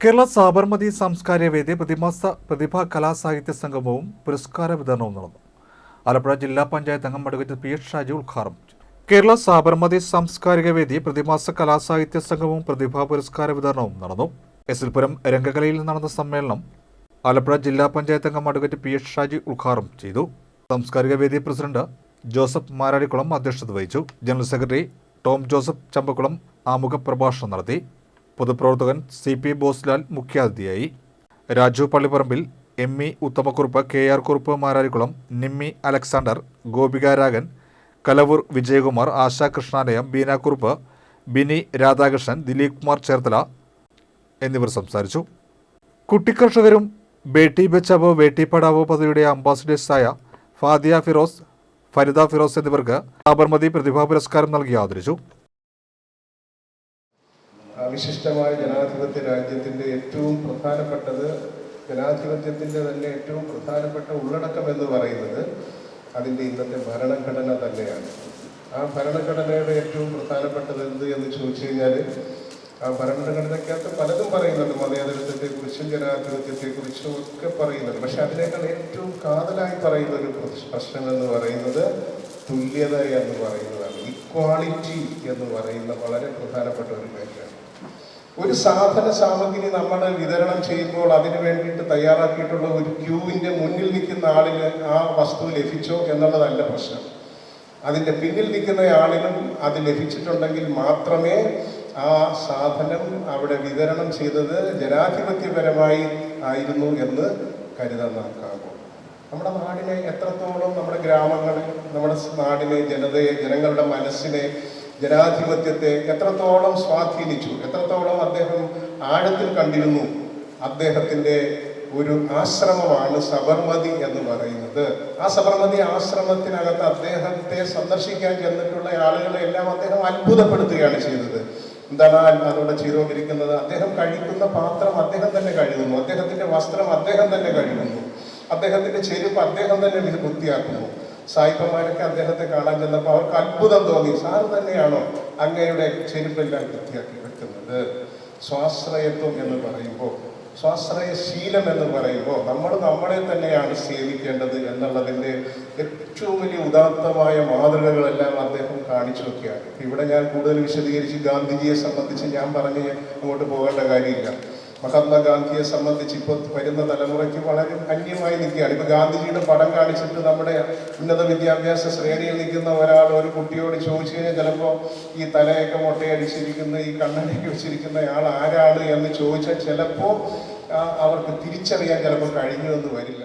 കേരള സാബർമതി സാംസ്കാരിക വേദി പ്രതിമാസ പ്രതിഭാ കലാസാഹിത്യ സംഗമവും പുരസ്കാര വിതരണവും നടന്നു. ആലപ്പുഴ ജില്ലാ പഞ്ചായത്ത് അംഗം അഡ്വക്കേറ്റ് പി എസ് ഷാജി ഉദ്ഘാടനം ചെയ്തു. കേരള സാബർമതി സാംസ്കാരിക വേദി പ്രതിമാസ കലാസാഹിത്യ സംഗമവും പ്രതിഭാ പുരസ്കാര വിതരണവും നടന്നു. എസ് എൽ രംഗകലയിൽ നടന്ന സമ്മേളനം ആലപ്പുഴ ജില്ലാ പഞ്ചായത്ത് അംഗം അഡ്വക്കേറ്റ് പി എസ് ഷാജി ഉദ്ഘാടനം ചെയ്തു. സാംസ്കാരിക വേദി പ്രസിഡന്റ് ജോസഫ് മാരാടിക്കുളം അധ്യക്ഷത വഹിച്ചു. General secretary Tom Joseph Champakulam ആമുഖ പ്രഭാഷണം നടത്തി. പൊതുപ്രവർത്തകൻ സി പി ബോസ്ലാൽ മുഖ്യാതിഥിയായി. Raju Pallipparambil M E Uthamakurup K R Kurup Mararikulam Nimmi Alexander Gopika Ragan Kalavoor Vijayakumar Asha Krishnalayam Beenakurup Bini Radhakrishnan Dileep Kumar Cherthala എന്നിവർ സംസാരിച്ചു. കുട്ടിക്കർഷകരും ബേട്ടി ബച്ചാവോ ബേട്ടി പഠാവോ പദ്ധതിയുടെ അംബാസിഡേഴ്സായ ഫാദിയ ഫിറോസ് ഫരിദ ഫിറോസ് എന്നിവർക്ക് സാബർമതി പ്രതിഭാ പുരസ്കാരം നൽകി ആദരിച്ചു. വിശിഷ്ടമായ ജനാധിപത്യ രാജ്യത്തിന്റെ ഏറ്റവും പ്രധാനപ്പെട്ടത് ജനാധിപത്യത്തിന്റെ തന്നെ ഏറ്റവും പ്രധാനപ്പെട്ട ഉള്ളടക്കം എന്ന് പറയുന്നത് അതിന്റെ ഇന്നത്തെ ഭരണഘടന തന്നെയാണ്. ആ ഭരണഘടനയുടെ ഏറ്റവും പ്രധാനപ്പെട്ടത് എന്ത് എന്ന് ചോദിച്ചു കഴിഞ്ഞാൽ ആ ഭരണഘടനയ്ക്കകത്ത് പലതും പറയുന്നുണ്ട്. മതേതരത്വത്തെക്കുറിച്ചും ജനാധിപത്യത്തെക്കുറിച്ചും ഒക്കെ പറയുന്നുണ്ട്. പക്ഷെ അതിനേക്കാൾ ഏറ്റവും കാതലായി പറയുന്ന ഒരു പ്രശ്നം എന്ന് പറയുന്നത് തുല്യത എന്ന് പറയുന്നതാണ്. ഇക്വാളിറ്റി എന്ന് പറയുന്ന വളരെ പ്രധാനപ്പെട്ട ഒരു മേഖലയാണ് ഒരു സാധന സാമഗ്രി നമ്മൾ വിതരണം ചെയ്യുമ്പോൾ അതിന് വേണ്ടിയിട്ട് തയ്യാറാക്കിയിട്ടുള്ള ഒരു ക്യൂവിന്റെ മുന്നിൽ നിൽക്കുന്ന ആളിന് ആ വസ്തു ലഭിച്ചോ എന്നുള്ളതല്ല പ്രശ്നം. അതിന്റെ പിന്നിൽ നിൽക്കുന്ന ആളിനും അത് ലഭിച്ചിട്ടുണ്ടെങ്കിൽ മാത്രമേ ആ സാധനം അവിടെ വിതരണം ചെയ്തത് ജനാധിപത്യപരമായി ആയിരുന്നു എന്ന് കരുതാനാക്കാകും നമ്മുടെ നാടിനെ എത്രത്തോളം നമ്മുടെ ഗ്രാമങ്ങളിൽ നമ്മുടെ നാടിനെ ജനതയെ ജനങ്ങളുടെ മനസ്സിനെ ജനാധിപത്യത്തെ എത്രത്തോളം സ്വാധീനിച്ചു എത്രത്തോളം അദ്ദേഹം ആഴത്തിൽ കണ്ടിരുന്നു അദ്ദേഹത്തിന്റെ ഒരു ആശ്രമമാണ് സബർമതി എന്ന് പറയുന്നത്. ആ സബർമതി ആശ്രമത്തിനകത്ത് അദ്ദേഹത്തെ സന്ദർശിക്കാൻ ചെന്നിട്ടുള്ള ആളുകളെ എല്ലാം അദ്ദേഹം അത്ഭുതപ്പെടുത്തുകയാണ് ചെയ്തത്. എന്താണ് അതോടെ ചെയ്തുകൊണ്ടിരിക്കുന്നത് അദ്ദേഹം കഴിക്കുന്ന പാത്രം അദ്ദേഹം തന്നെ കഴുകുന്നു. അദ്ദേഹത്തിന്റെ വസ്ത്രം അദ്ദേഹം തന്നെ കഴുകുന്നു. അദ്ദേഹത്തിന്റെ ചെരുപ്പ് അദ്ദേഹം തന്നെ വൃത്തിയാക്കുന്നു സായിപ്പന്മാരൊക്കെ അദ്ദേഹത്തെ കാണാൻ ചെന്നപ്പോൾ അവർക്ക് അത്ഭുതം തോന്നി. സാർ തന്നെയാണോ അങ്ങയുടെ ചെരുപ്പെല്ലാം വൃത്തിയാക്കി വെക്കുന്നത്? സ്വാശ്രയത്വം എന്ന് പറയുമ്പോൾ സ്വാശ്രയശീലം എന്ന് പറയുമ്പോൾ നമ്മൾ നമ്മളെ തന്നെയാണ് സേവിക്കേണ്ടത് എന്നുള്ളതിന്റെ ഏറ്റവും വലിയ ഉദാത്തമായ മാതൃകകളെല്ലാം അദ്ദേഹം കാണിച്ചു നോക്കിയാണ് ഇവിടെ ഞാൻ കൂടുതൽ വിശദീകരിച്ച് ഗാന്ധിജിയെ സംബന്ധിച്ച് ഞാൻ പറഞ്ഞ് അങ്ങോട്ട് പോകേണ്ട കാര്യമില്ല. മഹാത്മാഗാന്ധിയെ സംബന്ധിച്ച് ഇപ്പോൾ വരുന്ന തലമുറയ്ക്ക് വളരെ അന്യമായി നിൽക്കുകയാണ്. ഇപ്പൊ ഗാന്ധിജിയുടെ പടം കാണിച്ചിട്ട് നമ്മുടെ ഉന്നത വിദ്യാഭ്യാസ ശ്രേണിയിൽ നിൽക്കുന്ന ഒരാൾ ഒരു കുട്ടിയോട് ചോദിച്ചു കഴിഞ്ഞാൽ ചിലപ്പോൾ ഈ തലയൊക്കെ മുട്ടയടിച്ചിരിക്കുന്ന ഈ കണ്ണടയൊക്കെ വെച്ചിരിക്കുന്ന ആൾ ആരാണ് എന്ന് ചോദിച്ചാൽ ചിലപ്പോൾ അവർക്ക് തിരിച്ചറിയാൻ ചിലപ്പോൾ കഴിഞ്ഞു എന്ന് വരില്ല.